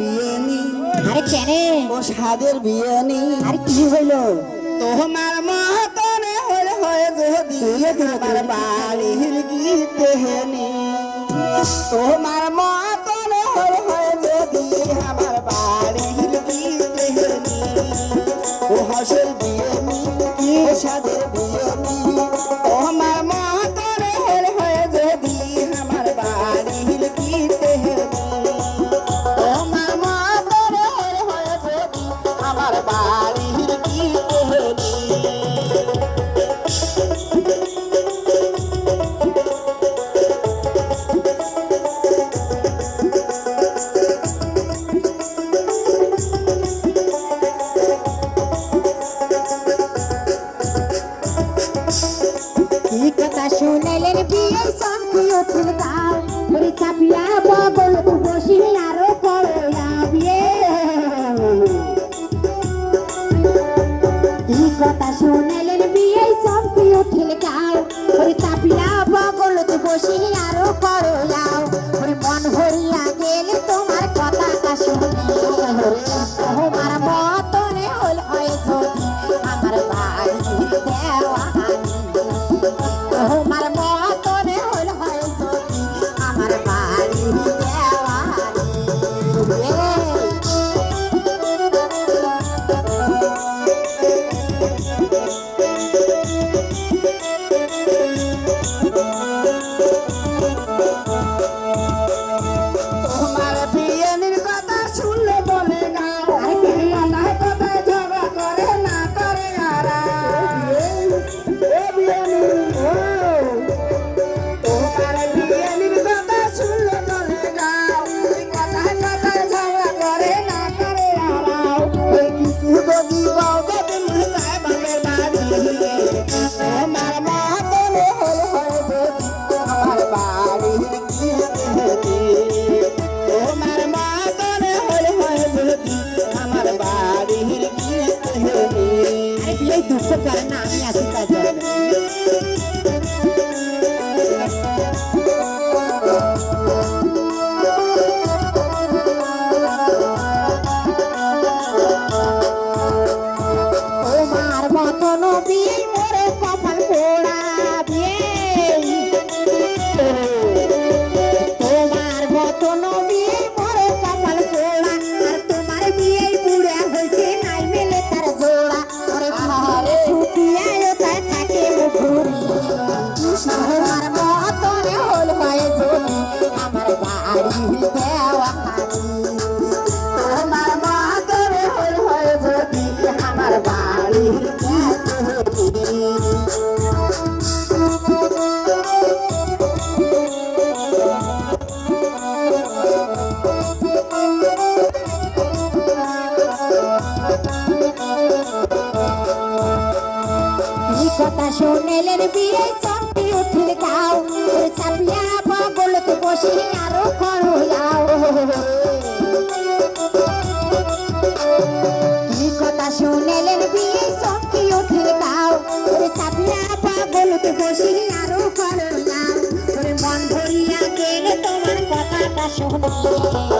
বিয়েনি। আরে কেনে? ও সাদের বিয়েনি। আরে কি হইল? তোমার মতনে হলে হয় যদি আমার বাড়ির গীতে হেনি। তোমার মতনে হলে হয় যদি আমার বাড়ির গীতে হেনি। ও হাসের বিয়েনি ও সাদের কি কথা শুনাইলেন বিয়ে সঙ্গে উঠিল গাও ওরে চাপিয়া বগল বসি আরও করলা বিয়ে। কি কথা শুনাইলেন বিয়ে সঙ্গে উঠিল আরও করলাও ওরে দুঃখ করে না আমি আসি তার জন্য তোমার মতন বিয়ে কথা শুনেলেন বিয়ে চন্দি উঠিল গাও চাপিয়া বগল তো বসি আরও করো কি কথা শুনেলেন বিয়ে চন্দি উঠিল গাও চাপিয়া বগল তো বসি আরও করো মন ভরিয়া গেলে তোমার কথাটা শুনে।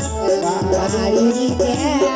割り切って